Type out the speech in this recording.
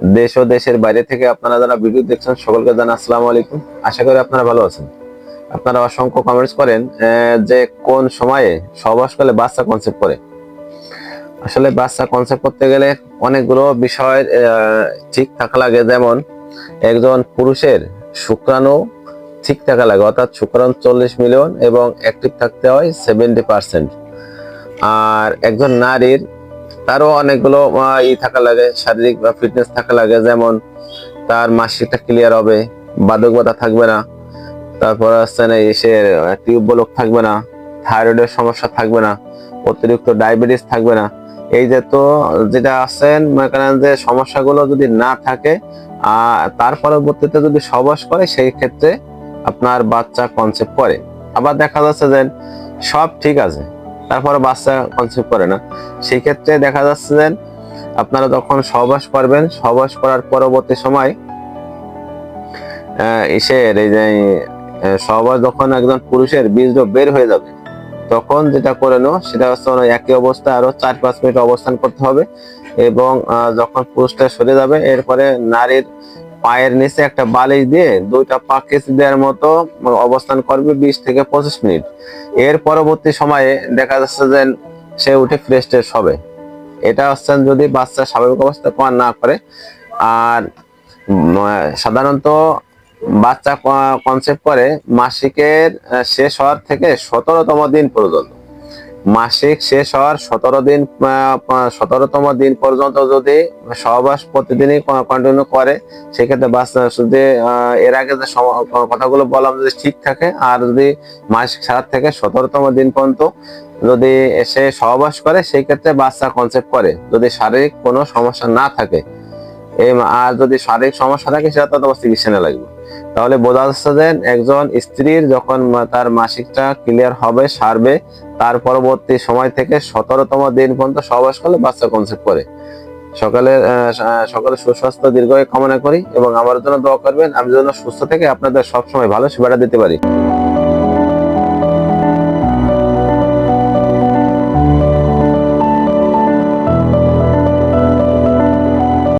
দেশ ও দেশের বাইরে থেকে আপনারা যারা ভিডিও দেখছেন সকলকে জানা আসসালামু আলাইকুম। আশা করি আপনারা ভালো আছেন। আপনারা অসংখ্য কমেন্টস করেন যে কোন সময়ে সহবাসকালে বাচ্চা কনসেপ্ট করে। আসলে বাচ্চা কনসেপ্ট করতে গেলে অনেকগুলো বিষয় আহ, ঠিক থাকা লাগে। যেমন একজন পুরুষের শুক্রাণু ঠিক থাকা লাগে অর্থাৎ শুক্রাণু চল্লিশ মিলিয়ন এবং অ্যাক্টিভ থাকতে হয় সেভেন্টি পার্সেন্ট আর একজন নারীর তারও অনেকগুলো ই থাকা লাগে, শারীরিক বা ফিটনেস থাকা লাগে, যেমন তার মাসিকটা ক্লিয়ার হবে বাদক বাধা থাকবে না, তারপর আসছে না এসে টিউব বলক থাকবে না থাইরয়েডের সমস্যা থাকবে না, অতিরিক্ত ডায়াবেটিস থাকবে না। এই যে তো যেটা আছেন, মনে করেন যে সমস্যাগুলো যদি না থাকে তার পরবর্তীতে যদি সবাস করে, সেই ক্ষেত্রে আপনার বাচ্চা কনসেপ্ট করে। আবার দেখা যাচ্ছে যে সব ঠিক আছে। তারপরে বাচ্চা কনসেপ্ট করে না। সেই ক্ষেত্রে দেখা যাচ্ছে যে আপনারা যখন সহবাস করবেন, সহবাস করার পরবর্তী সময় এসের এই যে সহবাস যখন একজন পুরুষের বীজ বের হয়ে যাবে, তখন যেটা করে নো সেটা হচ্ছে একই অবস্থায় আরও চার পাঁচ মিনিট অবস্থান করতে হবে এবং যখন পুরুষটা সরে যাবে, এরপরে নারীর পায়ের নিচে একটা বালিশ দিয়ে দুইটা পা কেচি দেওয়ার মতো অবস্থান করবে বিশ থেকে পঁচিশ মিনিট। এর পরবর্তী সময়ে দেখা যাচ্ছে যে সে উঠে ফ্রেশ ট্রেশ হবে। এটা হচ্ছে যদি বাচ্চা স্বাভাবিক অবস্থা পান না করে, আর সাধারণত বাচ্চা কনসেপ্ট করে মাসিকের শেষ হওয়ার থেকে সতেরোতম দিন পর্যন্ত। মাসিক শেষ হওয়ার সতেরো দিন সতেরোতম দিন পর্যন্ত যদি সহবাস প্রতিদিনই কন্টিনিউ করে, সেক্ষেত্রে বাচ্চা যদি এর আগে যে কথাগুলো বললাম যদি ঠিক থাকে, আর যদি মাসিক সাত থেকে সতেরোতম দিন পর্যন্ত যদি এসে সহবাস করে সেই ক্ষেত্রে বাচ্চা কনসেপ্ট করে, যদি শারীরিক কোনো সমস্যা না থাকে। আর যদি শারীরিক সমস্যা থাকে, সেটা তো চিকিৎসা নেওয়া লাগবে। তাহলে বোঝা যাচ্ছে যে একজন স্ত্রীর যখন তার মাসিকটা ক্লিয়ার হবে, সারবে, তার পরবর্তী সময় থেকে সতেরোতম দিন পর্যন্ত সহবাস করলে বাচ্চা কনসেপ্ট করে। সকালে সকালে সুস্বাস্থ্য দীর্ঘ কামনা করি এবং আমার জন্য দোয়া করবেন। আমি যেন সুস্থ থেকে আপনাদের সবসময় ভালো সেবাটা দিতে পারি।